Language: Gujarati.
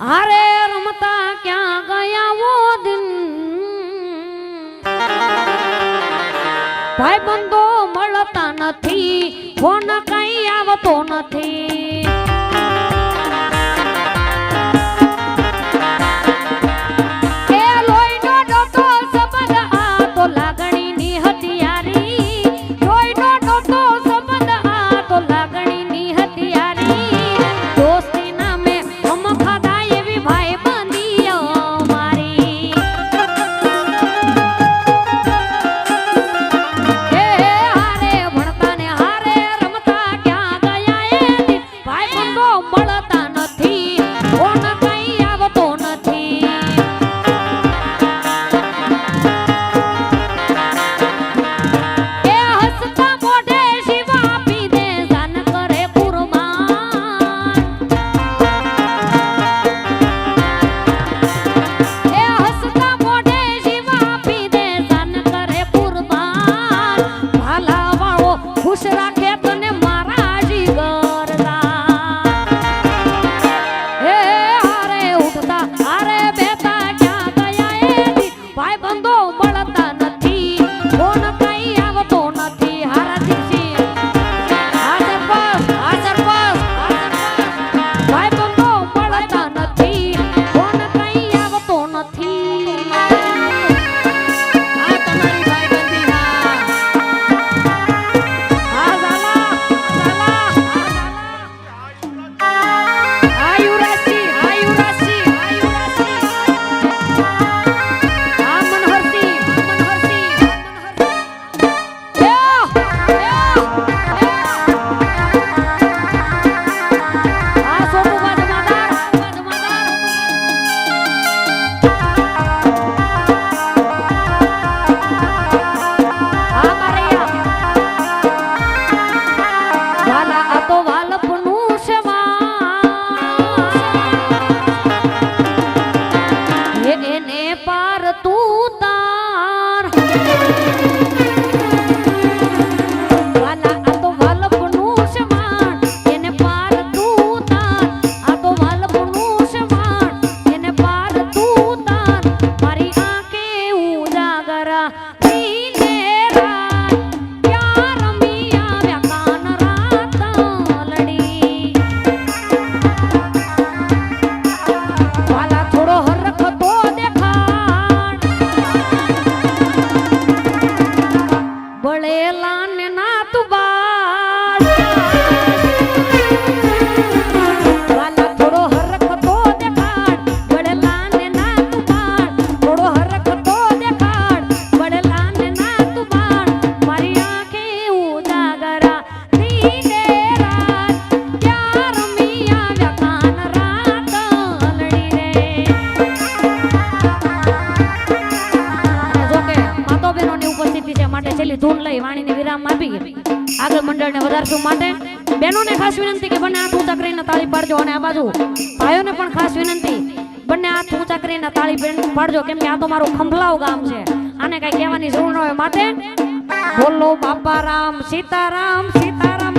અરે રમતા ક્યાં ગયા વો દિન? ભાઈ બંધો મળતા નથી ફોન કઈ આવતો નથી. ಮಳ What? આગળને વધારશું માટે બહેનોને ખાસ વિનંતી કે બંને હાથ ઊંચા કરીને તાળી પાડજો અને આ બાજુ ભાઈઓને પણ ખાસ વિનંતી, બંને હાથ ઊંચા કરીને તાળી પાડજો, કેમ કે આ તો મારું ખંભલાવ ગામ છે. આને કઈ કહેવાની જરૂર ન હોય. માટે બોલો બાપા રામ, સીતારામ સીતારામ.